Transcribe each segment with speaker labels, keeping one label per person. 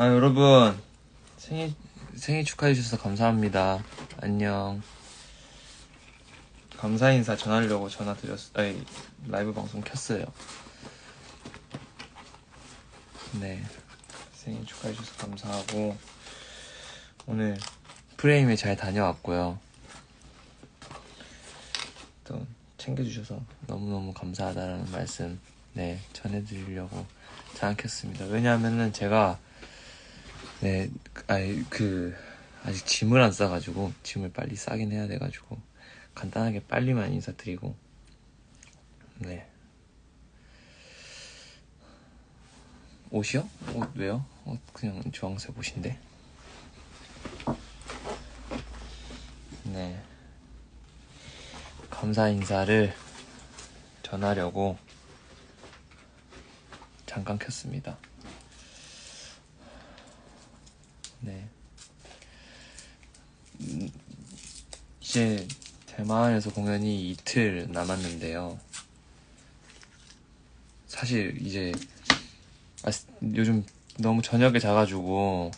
Speaker 1: 아 여러분 생일 생일 축하해 주셔서 감사합니다. 안녕. 감사 인사 전하려고 전화 드렸 아니 라이브 방송 켰어요. 네 생일 축하해 주셔서 감사하고 오늘 프레임에 잘 다녀왔고요. 또 챙겨주셔서 너무너무 감사하다는 말씀 네 전해드리려고 장악했습니다. 왜냐하면은 제가 네 아니 그 아직 짐을 안 싸가지고 짐을 빨리 싸긴 해야 돼가지고 간단하게 빨리만 인사드리고 네 옷이요? 옷 왜요? 옷 그냥 주황색 옷인데 네 감사 인사를 전하려고 잠깐 켰습니다. 네. 음, 이제 대만에서 공연이 이틀 남았는데요. 사실 이제 아, 요즘 너무 저녁에 자가지고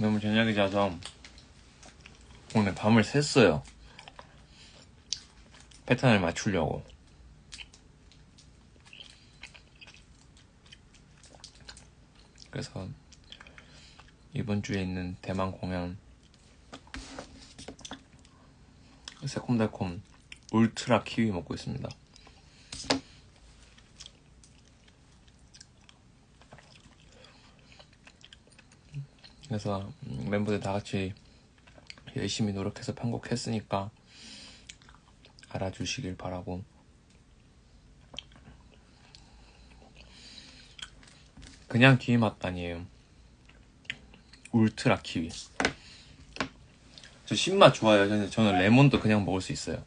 Speaker 1: 너무 저녁에 자서 오늘 밤을 샜어요. 패턴을 맞추려고. 그래서 이번 주에 있는 대만 공연 새콤달콤 울트라 키위 먹고 있습니다. 그래서 멤버들 다 같이 열심히 노력해서 편곡했으니까 알아주시길 바라고 그냥 키위 맛 아니에요. 울트라 키위. 저 신맛 좋아해요. 저는, 저는 레몬도 그냥 먹을 수 있어요.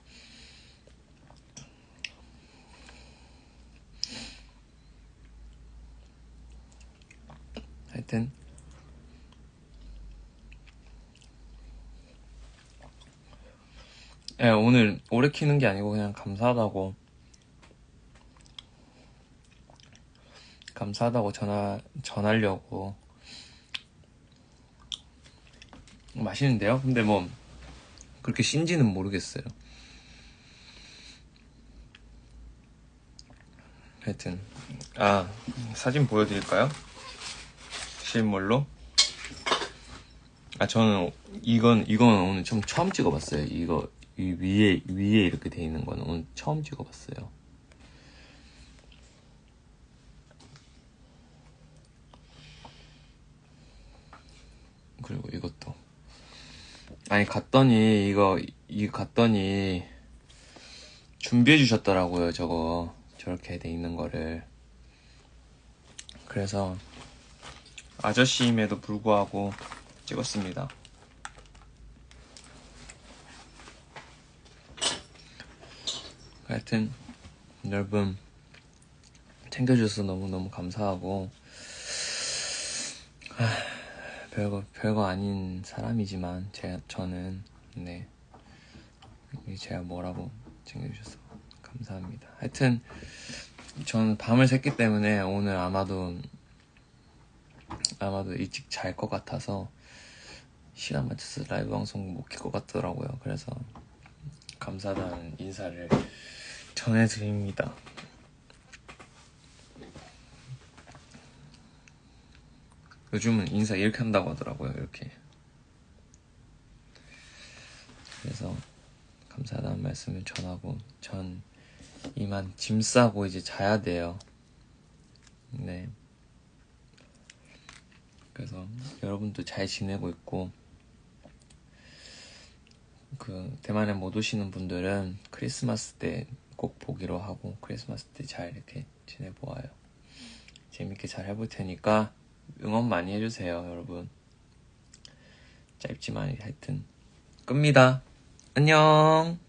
Speaker 1: 하여튼. 예, 오늘 오래 키는 게 아니고 그냥 감사하다고 감사하다고 전화 전하려고 맛있는데요? 근데 뭐 그렇게 신지는 모르겠어요. 하여튼 아 사진 보여드릴까요? 실물로? 아 저는 이건 이건 오늘 좀 처음 찍어봤어요. 이거 이 위에 위에 이렇게 돼 있는 거는 오늘 처음 찍어봤어요. 그리고 이것도. 아니 갔더니 이거 이 갔더니 준비해 주셨더라고요 저거. 저렇게 돼 있는 거를. 그래서 아저씨임에도 불구하고 찍었습니다. 하여튼 여러분 챙겨주셔서 너무너무 감사하고 아, 별거 별거 아닌 사람이지만 제 저는 네 제가 뭐라고 챙겨주셔서 감사합니다. 하여튼 저는 밤을 샜기 때문에 오늘 아마도 아마도 일찍 잘 것 같아서 시간 맞춰서 라이브 방송 못 킬 것 같더라고요. 그래서 감사하다는 인사를 전해드립니다. 요즘은 인사 이렇게 한다고 하더라고요, 이렇게. 그래서 감사하다는 말씀을 전하고, 전 이만 짐 싸고 이제 자야 돼요. 네. 그래서 여러분도 잘 지내고 있고, 그 대만에 못 오시는 분들은 크리스마스 때 꼭 보기로 하고 크리스마스 때 잘 이렇게 지내보아요. 재밌게 잘 해볼 테니까 응원 많이 해주세요, 여러분. 짧지만 하여튼 끕니다. 안녕.